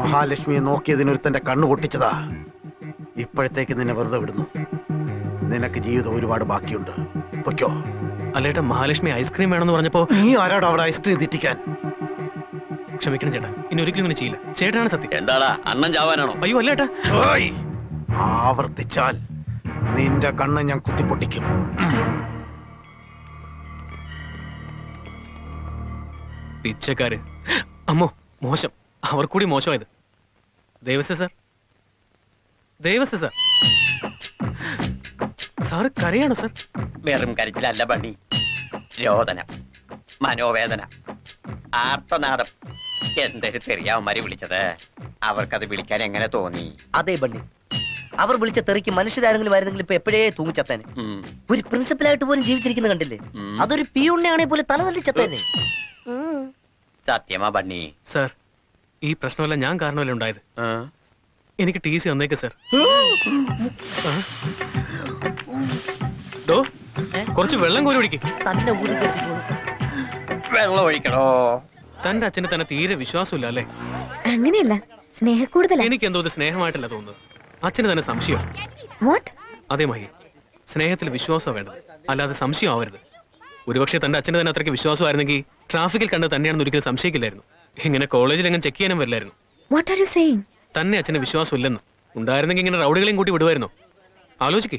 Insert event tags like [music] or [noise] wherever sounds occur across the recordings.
മഹാലക്ഷ്മിയെ നോക്കിയതിനൊരുത്തന്റെ കണ്ണു പൊട്ടിച്ചതാ. ഇപ്പോഴത്തേക്ക് നിന്നെ വെറുതെ വിടുന്നു. നിനക്ക് ജീവിതം ഒരുപാട് ബാക്കിയുണ്ട്. പൊയ്ക്കോ. അല്ലേട്ട മഹാലക്ഷ്മി ഐസ്ക്രീം വേണമെന്ന് പറഞ്ഞപ്പോ നീ ആരാടോ അവിടെ ഐസ്ക്രീം തെറ്റിക്കാൻ? ക്ഷമിക്കണം ചേട്ടാ ഇനി ഒരിക്കലും ഇങ്ങനെ ചെയ്യില്ല. ചേട്ടനാണ് സത്യം. എന്താടാ അണ്ണൻ ചാവാനാണോ? അയ്യോ അല്ലേട്ടാ ഓയ്! ആവർത്തിച്ചാൽ നിന്റെ കണ്ണ് ഞാൻ കുത്തിപ്പൊട്ടിക്കും. പിച്ചക്കാര്. അമ്മോ മോശം. അവർ കൂടി മോശമായത്. Devasya sir. Devasya sir. Sir കരയാണോ sir? വെറും കരച്ചിലല്ല പണി. രോദനം മനോവേദന ആർത്തനാദം. എന്തൊരു തെറിയാവന്മാര് വിളിച്ചത്? അവർക്കത് വിളിക്കാൻ എങ്ങനെ തോന്നി? അതേ ബണ്ണി അവർ വിളിച്ച തെറിക്ക് മനുഷ്യരാരെങ്കിലും ആയിരുന്നെങ്കിൽ ഇപ്പൊ എപ്പോഴേ തൂങ്ങിച്ചത്തേനെ ഒരു പ്രിൻസിപ്പലായിട്ട് പോലും ജീവിച്ചിരിക്കുന്ന കണ്ടില്ലേ? അതൊരു അതൊരു പിയുണ്ണയാണെ പോലെ തലവല്ലിച്ചത്തേനെ സത്യമാ ബണ്ണി സാർ ഈ പ്രശ്നമല്ല ഞാൻ കാരണമല്ല ഉണ്ടായത്? ആ? എനിക്ക് ടി സി വന്നേക്ക് സാർ? [gasps] കുറച്ച് വെള്ളം കോരി പിടിക്ക് തന്നെ ഊരി കെട്ടിക്കോളും. വെള്ളം ഒഴിക്കണോ തന്റെ അച്ഛന് തന്നെ തീരെ വിശ്വാസമില്ല അല്ലേ? അങ്ങനെയല്ല സ്നേഹക്കൂടുതലാ. എനിക്ക് എന്തോ സ്നേഹമായിട്ടല്ല തോന്നുന്നത്. അച്ഛന് തന്നെ സംശയം വാട്ട് അതേ മഹി. സ്നേഹത്തിൽ വിശ്വാസം വേണ്ടത്. അല്ലാതെ സംശയം ആവരുത് ഒരുപക്ഷെ തന്റെ അച്ഛന് തന്നെ അത്രയ്ക്ക് വിശ്വാസമായിരുന്നെങ്കിൽ ട്രാഫിക്കിൽ കണ്ട് തന്നെയാണെന്ന് ഒരിക്കലും സംശയിക്കില്ലായിരുന്നു. ഇങ്ങനെ കോളേജിൽ എങ്ങനെ ചെക്ക് ചെയ്യാനും വരില്ലായിരുന്നു. വാട്ട് ആർ യു സേയിങ് തന്നെ അച്ഛന് വിശ്വാസം ഇല്ലെന്ന് ഉണ്ടായിരുന്നെങ്കിൽ ഇങ്ങനെ റൗഡികളെയും കൂട്ടി വിടുമായിരുന്നു ആലോചിക്കേ.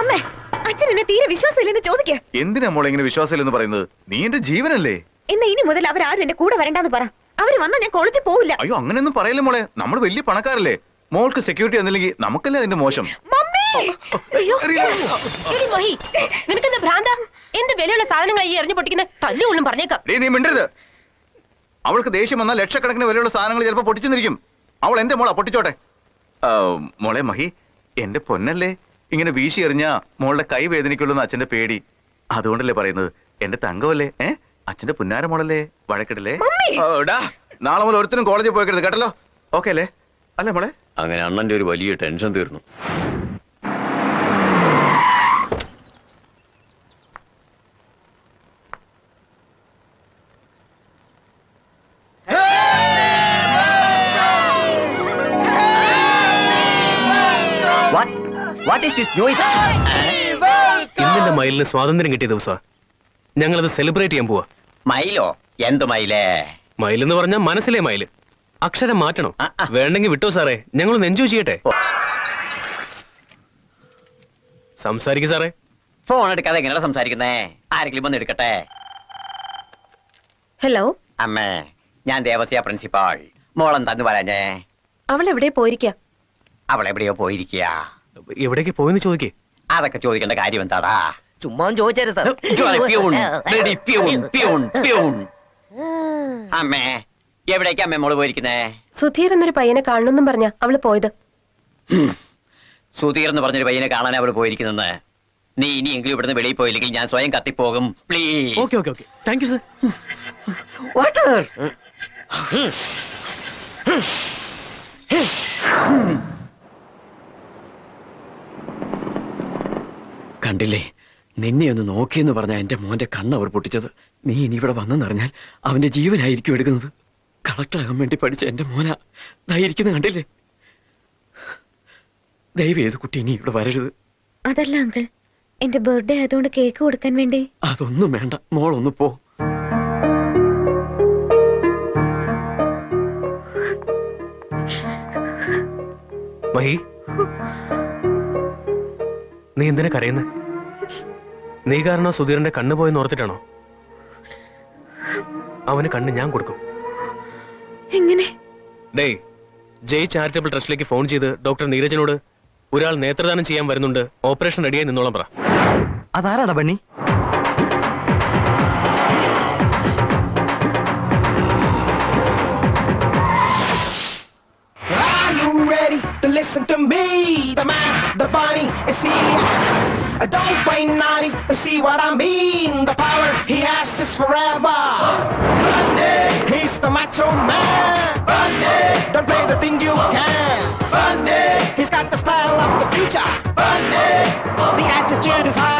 അമ്മേ അച്ഛൻ എന്നെ തീരെ വിശ്വാസമില്ലെന്ന് ചോദിക്ക. എന്തിനാ മോളെ ഇങ്ങനെ വിശ്വാസമില്ലെന്ന് പറയുന്നത്? നീ എന്റെ ജീവനല്ലേ? എന്നാ ഇനി മുതൽ അവരാരും എന്റെ കൂടെ വരണ്ടാന്ന് പറ. അവർ വന്നാ ഞാൻ കോളേജിൽ പോവില്ല. അയ്യോ അങ്ങനെയൊന്നും പറയല്ലേ മോളെ? നമ്മൾ വലിയ പണക്കാരല്ലേ? മോൾക്ക് സെക്യൂരിറ്റി തന്നില്ലെങ്കിൽ നമുക്കല്ലേ അതിന്റെ മോശം? മമ്മി! അയ്യോ. എടി മഹി നിനക്കെന്താ ഭ്രാന്ത? എന്ത് വിലയുള്ള സാധനങ്ങളായി ഈ എറിഞ്ഞു പൊട്ടിക്കുന്ന? തല്ലുകൊള്ളും പറഞ്ഞേക്കാം. ഡേയ്, നീ മിണ്ടരുത്. അവൾക്ക് ദേഷ്യം വന്നാൽ ലക്ഷക്കണക്കിന് വിലയുള്ള സാധനങ്ങൾ ചിലപ്പോൾ പൊട്ടിച്ചെന്നിരിക്കും. അവൾ എന്റെ മോളാ പൊട്ടിച്ചോട്ടെ. മോളെ മഹി എന്റെ പൊന്നല്ലേ? ഇങ്ങനെ വീശി എറിഞ്ഞാ മോളുടെ കൈ വേദനിക്കുള്ളൂ എന്ന് അച്ഛന്റെ പേടി. അതുകൊണ്ടല്ലേ പറയുന്നത്? എന്റെ തങ്കമല്ലേ? ഏ? അച്ഛന്റെ പുന്നാര മോളല്ലേ? വഴക്കിടല്ലേ? നാളെ മുതൽ ഒരുത്തിനും കോളേജിൽ പോയിക്കരുത് കേട്ടല്ലോ? ഓക്കെ അല്ലേ? അല്ലേ മോളെ അങ്ങനെ അണ്ണന്റെ ഒരു വലിയ ടെൻഷൻ തീർന്നു. What? What is this noise? ഇന്നെന്റെ മയിലിന് സ്വാതന്ത്ര്യം കിട്ടിയ ദിവസമാണ് ഞങ്ങളത് സെലിബ്രേറ്റ് ചെയ്യാൻ പോവാ. മയിലോ? എന്ത് മയിലേ? മയിലെന്ന് എന്ന് പറഞ്ഞാൽ മനസ്സിലെ മയിൽ. അക്ഷരം മാറ്റണം. വേണ്ടെങ്കിൽ വിട്ടോ സാറേ ഞങ്ങൾ എൻജോയ് ചെയ്യട്ടെ സംസാരിക്കും സാറേ ഫോൺ എടുക്കാതെ എങ്ങനെയാ സംസാരിക്കുന്നേ ആരെങ്കിലും വന്ന് എടുക്കട്ടെ ഹലോ അമ്മേ ഞാൻ ദേവസ്യ പ്രിൻസിപ്പാൾ മോളെന്താന്ന് പറഞ്ഞേ അവൾ എവിടെ പോയിരിക്ക അവൾ എവിടെയോ പോയിരിക്കുക എവിടേക്ക് പോയെന്ന് ചോദിക്കേ അതൊക്കെ ചോദിക്കേണ്ട കാര്യം എന്താടാ ചുമ്മാ ചോദിച്ചാரு sir peon, bloody peon, peon, peon. അമ്മേ എവിടേക്ക് മെമ്മോൾ മോൾ പോയിരിക്കുന്നേ? സുധീർ എന്നൊരു പയ്യനെ കാണണമെന്നും പറഞ്ഞ അവൾ പോയത്. സുധീർ എന്ന് പറഞ്ഞൊരു പയ്യനെ കാണാൻ അവൾ പോയിരിക്കുന്നെന്ന് നീ ഇനിയെങ്കിലും ഇവിടുന്ന് വെളിയിൽ പോയില്ലെങ്കിൽ ഞാൻ സ്വയം കത്തിപ്പോകും. Please okay okay okay thank you sir water കണ്ടില്ലേ? നിന്നെ ഒന്ന് നോക്കിയെന്ന് പറഞ്ഞ എന്റെ മോന്റെ കണ്ണ് അവർ പൊട്ടിച്ചത്. നീ ഇനി ഇവിടെ വന്നെന്നറിഞ്ഞാൽ അവന്റെ ജീവനായിരിക്കും എടുക്കുന്നത്. കളക്ടറാകാൻ വേണ്ടി പഠിച്ച എന്റെ മോന. ഇരിക്കുന്ന കണ്ടില്ലേ? ദയവ് ഏത് കുട്ടി ഇനി ഇവിടെ വരരുത്. അതല്ല അങ്കിൾ എന്റെ ബർത്ത്ഡേ ആയതുകൊണ്ട് കേക്ക് കൊടുക്കാൻ വേണ്ടി. അതൊന്നും വേണ്ട മോളൊന്ന് പോ. മഹി നീ എന്തിനാ കരയുന്നെ? നീ കാരണം സുധീറിന്റെ കണ്ണ് പോയെന്ന് ഓർത്തിട്ടാണോ? അവന് കണ്ണ് ഞാൻ കൊടുക്കും. എങ്ങനെ ഡേയ് ജയ് ചാരിറ്റബിൾ ട്രസ്റ്റിലേക്ക് ഫോൺ ചെയ്ത് ഡോക്ടർ നീരജനോട് ഒരാൾ നേത്രദാനം ചെയ്യാൻ വരുന്നുണ്ട് ഓപ്പറേഷൻ റെഡിയായി നിന്നോളം പറ അതാരാടാ Bunny listen to me? The man, the bunny, is here. Don't play naughty, see what I mean. The power he has is forever. Bundy, he's the macho man. Bundy, don't play the thing you can. Bundy, he's got the style of the future. Bundy, the attitude is high.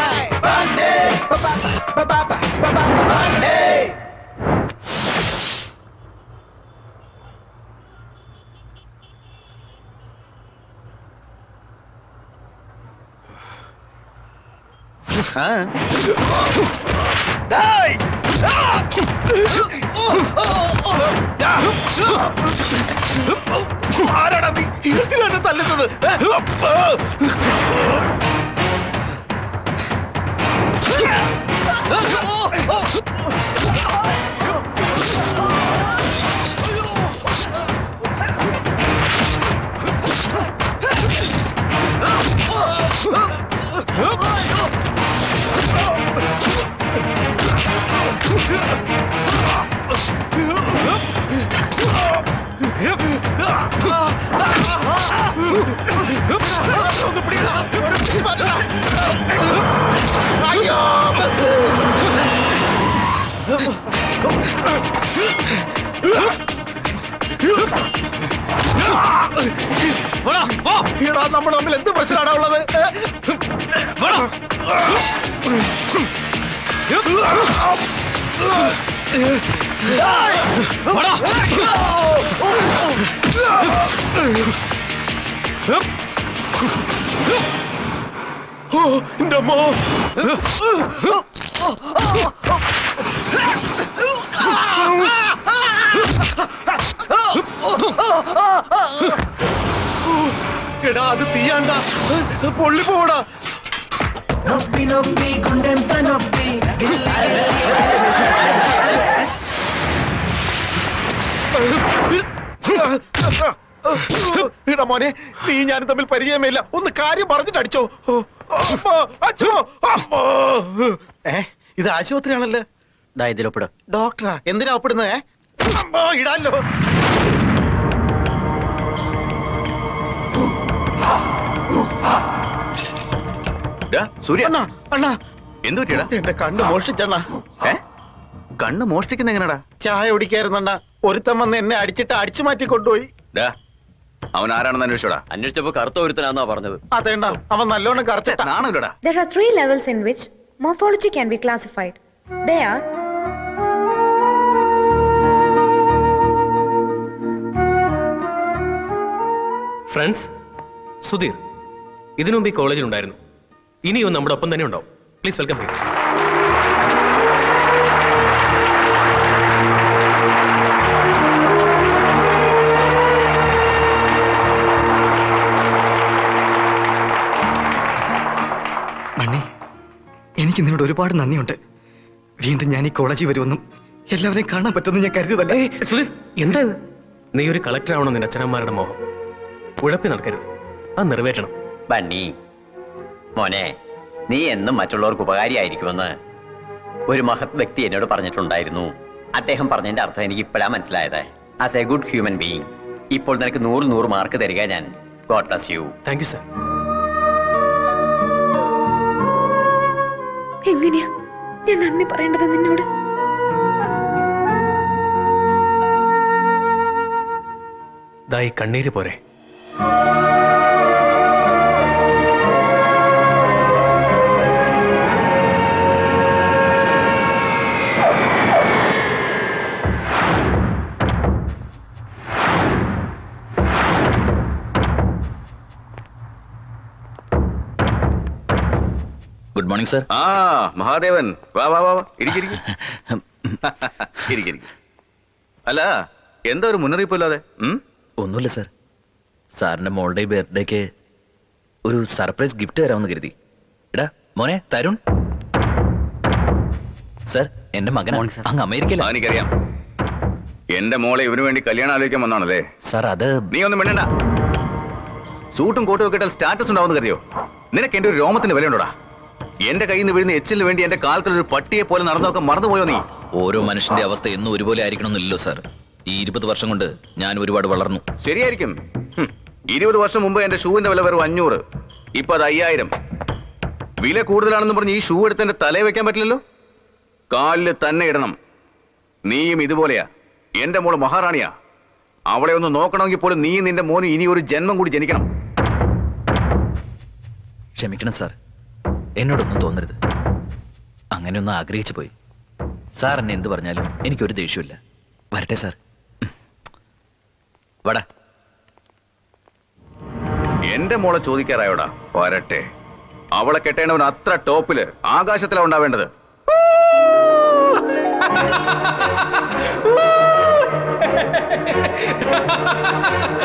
ആരാടാ നീ? എന്തിനാണ് തല്ലുന്നത്? എടാ നമ്മൾ തമ്മിൽ എന്ത് പ്രശ്നമാണോ ഉള്ളത് ഓ എന്റെ അമ്മോ എടാ അത് തീയാണ്ട. പൊള്ളി പോടാ నొప్పి నొప్పి గుండెంత నొప్పి గిల్లి గిల్లి എടാ മോനെ നീ ഞാൻ തമ്മിൽ പരിചയമില്ല ഒന്ന് കാര്യം പറഞ്ഞിട്ട് അടിച്ചോ അമ്മോ, അച്ഛോ, അമ്മോ. ഏ ഇത് ആശുപത്രിയാണല്ലോ ദാ ഇതിലൊപ്പിട് ഡോക്ടറാ എന്തിനാ ഒപ്പിടുന്നേ അമ്മോ ഇടാലോ സൂര്യ. അണ്ണാ അണ്ണാ. എന്തു പറ്റിയടാ? എന്റെ കണ്ണ് മോഷ്ടിച്ചണ്ണ. ഏ? കണ്ണ് മോഷ്ടിക്കുന്ന എങ്ങനെടാ? ചായ കുടിക്കായിരുന്നണ്ണ. ഒരുത്തൻ വന്ന് എന്നെ അടിച്ചിട്ട് അടിച്ചു മാറ്റി കൊണ്ടുപോയി. ഡാ അവൻ ആരാണെന്ന് അന്വേഷിച്ചോടാ. അന്വേഷിച്ചപ്പോ കറുത്ത ഒരുത്തനാന്നാ പറഞ്ഞത്. അതേണ്ട അവൻ നല്ലോണം കറച്ചിട്ടാണല്ലോടാ There are three levels in which morphology can be classified. They are friends Sudheer ഇതിനു മുമ്പ് ഈ കോളേജിൽ ഉണ്ടായിരുന്നു ഇനിയും നമ്മുടെ ഒപ്പം തന്നെ ഉണ്ടാവും. പ്ലീസ് വെൽക്കം മണ്ണി എനിക്ക് നിന്നോട് ഒരുപാട് നന്ദിയുണ്ട്. വീണ്ടും ഞാൻ ഈ കോളേജിൽ വരുമെന്നും എല്ലാവരെയും കാണാൻ പറ്റുമെന്ന് ഞാൻ കരുതിയതല്ലേ സുധീർ എന്താ ഇത്? നീ ഒരു കളക്ടർ ആവണം നിന്റെ അച്ഛനമ്മമാരുടെ മോഹം. ഉഴപ്പി നടക്കരുത്. അത് നിറവേറ്റണം. ബണ്ണി മോനെ നീ എന്നും മറ്റുള്ളവർക്ക് ഉപകാരിയായിരിക്കുമെന്ന് ഒരു മഹത് വ്യക്തി എന്നോട് പറഞ്ഞിട്ടുണ്ടായിരുന്നു. അദ്ദേഹം പറഞ്ഞതിന്റെ അർത്ഥം എനിക്ക് ഇപ്പോഴാ മനസ്സിലായത്. As a good human being ഇപ്പോൾ നിനക്ക് നൂറ് നൂറ് മാർക്ക് തരിക ഞാൻ God bless you thank you sir എങ്ങനെയാ? ഞാൻ നന്ദി പറയേണ്ടത് നിന്നോട്. ദാ ഈ കണ്ണീര് പോരെ. സർ. ആ മഹാദേവൻ. വാ വാ വാ ഇരിക്കിരിക്കും [laughs] അല്ല എന്താ ഒരു മുന്നറിയിപ്പ് ഇല്ലാതെ ഒന്നുമില്ല സർ. സാറിന്റെ മോളുടെ ബർത്ത്ഡേക്ക് ഒരു സർപ്രൈസ് ഗിഫ്റ്റ് തരാമെന്ന് കരുതി. എടാ മോനെ തരുൺ. സർ എന്റെ മകൻ അങ്ങ് അമേരിക്കയിൽ അമേരിക്കയിലാണ് എനിക്കറിയാം. എന്റെ മോളെ ഇവന് വേണ്ടി കല്യാണം ആലോചിക്കാൻ വന്നാണല്ലേ? സർ അത് നീ ഒന്നും മിണ്ടണ്ട. സൂട്ടും കോട്ടും ഒക്കെ ഇട്ടാൽ സ്റ്റാറ്റസ് ഉണ്ടാവുന്ന കരുതിയോ? നിനക്ക് എന്റെ ഒരു രോമത്തിന്റെ വിലയുണ്ടോടാ? എന്റെ കയ്യിൽ നിന്ന് വീഴുന്ന എച്ചിൽ വേണ്ടി എന്റെ കാൽക്കൽ ഒരു പട്ടിയെ പോലെ നടന്നൊക്കെ മറന്നുപോയോ നീ? ഓരോ മനുഷ്യന്റെ അവസ്ഥ എന്നും ഒരുപോലെ ആയിരിക്കണമെന്നില്ലല്ലോ സാർ. ഈ ഇരുപത് വർഷം കൊണ്ട് ഞാൻ ഒരുപാട് വളർന്നു. ശരിയായിരിക്കും. ഇരുപത് വർഷം മുമ്പ് എന്റെ ഷൂവിന്റെ വില വെറും അഞ്ഞൂറ്. ഇപ്പൊ അത് അയ്യായിരം. വില കൂടുതലാണെന്ന് പറഞ്ഞ് ഈ ഷൂ എടുത്ത് എന്റെ തലയിൽ വെക്കാൻ പറ്റില്ലല്ലോ? കാലിൽ തന്നെ ഇടണം. നീയും ഇതുപോലെയാ. എന്റെ മോൾ മഹാറാണിയാ. അവളെ ഒന്ന് നോക്കണമെങ്കിൽ പോലും നീ നിന്റെ മോനും ഇനി ഒരു ജന്മം കൂടി ജനിക്കണം. ക്ഷമിക്കണം സാർ. എന്നോടൊന്നും തോന്നരുത്. അങ്ങനെയൊന്നും ആഗ്രഹിച്ചു പോയി. സാർ എന്നെ എന്ത് പറഞ്ഞാലും എനിക്കൊരു ദേഷ്യമില്ല വരട്ടെ സാർ. വട. എന്റെ മോളെ ചോദിക്കാറായോടാ? വരട്ടെ. അവളെ കെട്ടേണ്ടവൻ അത്ര ടോപ്പിൽ ആകാശത്തിലാ ഉണ്ടാവേണ്ടത്. ഹായ്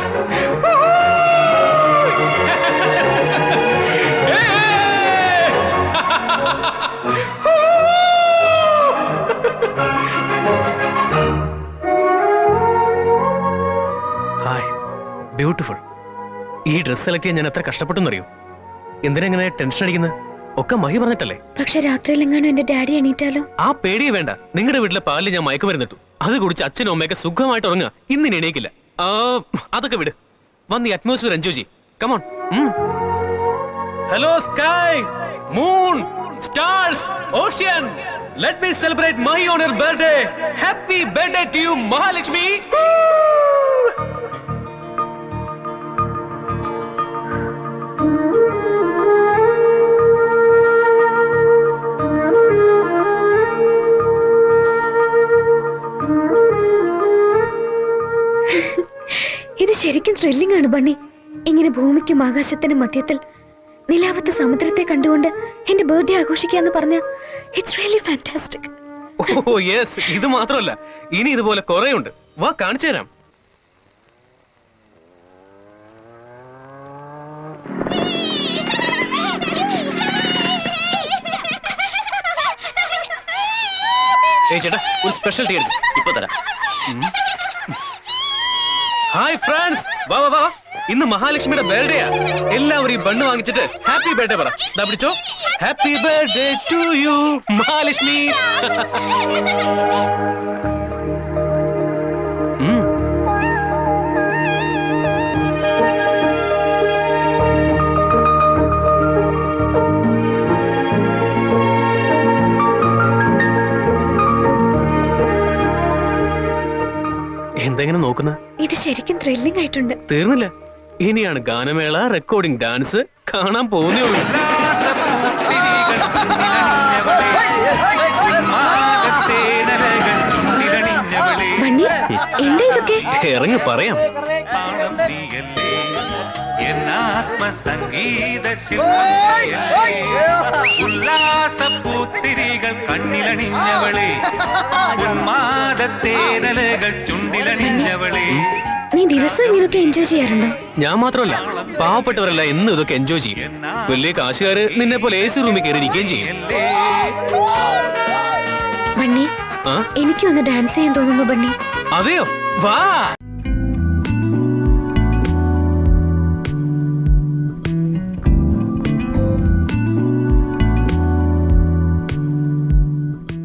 [laughs] ഈ ഡ്രസ് സെലക്ട് ചെയ്യാൻ ഞാൻ എത്ര കഷ്ടപ്പെട്ടെന്നറിയോ എന്തിനെങ്ങനെ ടെൻഷൻ അടിക്കുന്നത് ഒക്കെ മഹി പറഞ്ഞിട്ടല്ലേ? പക്ഷെ രാത്രിയിലെങ്ങാനും എന്റെ ഡാഡി എണീറ്റാലോ? ആ പേടിയെ വേണ്ട. നിങ്ങളുടെ വീട്ടിലെ പാലിൽ ഞാൻ മയക്കുമരുന്നിട്ടു അത് കുടിച്ച് അച്ഛനും അമ്മയൊക്കെ സുഖമായിട്ട് ഉറങ്ങുക. ഇന്ന് എണീക്കില്ല. ആ അതൊക്കെ വിട്. വന്ന് ഈ അറ്റ്മോസ്ഫിയർ എൻജോയ് ചെയ്യും. Come on hello sky moon stars ocean let me celebrate my on your birthday happy birthday to you Mahalakshmi thrilling ആണ് ബണ്ണി. ഇങ്ങനെ ഭൂമിക്കും ആകാശത്തിനും മധ്യത്തിൽ നിലാവത്തെ സമുദ്രത്തെ കണ്ടുകൊണ്ട് എന്റെ ബർത്ത്ഡേ ആഘോഷിക്കാന്ന് പറഞ്ഞ it's really fantastic oh yes ഇത് മാത്രമല്ല. ഇനി ഇതുപോലെ കുറേ ഉണ്ട് വാ കാണിച്ചു തരാം. [laughs] ഏയ് ചേട്ടാ ഒരു സ്പെഷ്യൽ ടീ എടുക്കും ഇപ്പൊ തരാം. ഹായ് ഫ്രണ്ട്സ് വാ വാ വാ ഇന്ന് മഹാലക്ഷ്മിയുടെ ബർത്ത്ഡേയാ എല്ലാവരും ഈ ബണ്ണ് വാങ്ങിച്ചിട്ട് ഹാപ്പി ബർത്ത്ഡേ പറ. ദാ പിടിച്ചോ. Happy birthday to you Mahalakshmi. എന്തെങ്ങനെ നോക്കുന്ന? ഇത് ശരിക്കും ത്രില്ലിംഗ് ആയിട്ടുണ്ട്. തീർന്നില്ല. ഇനിയാണ് ഗാനമേള റെക്കോർഡിംഗ് ഡാൻസ് കാണാൻ പോകുന്നേ ഉള്ളൂ. എന്താ ഇതൊക്കെ? ഇറങ്ങി പറയാം. ഉല്ലാസപ്പൂത്തിരികൾ കണ്ണിലണിഞ്ഞവളെ. ഉന്മാദത്തേനലകൾ ചുണ്ടിലണിഞ്ഞവളെ. നീ ദിവസം ഇങ്ങനെയൊക്കെ എൻജോയ് ചെയ്യാറുണ്ടോ? ഞാൻ മാത്രമല്ല പാവപ്പെട്ടവരല്ല എന്നും ഇതൊക്കെ എൻജോയ് ചെയ്യും. വലിയ കാശുകാര് നിന്നെ പോലെ എ സി റൂമിൽ കയറി ഇരിക്കുകയും ചെയ്യും. ബണ്ണി എനിക്കും ഒന്ന് ഡാൻസ് ചെയ്യാൻ തോന്നുന്നു ബണ്ണി. അതെയോ? വാ.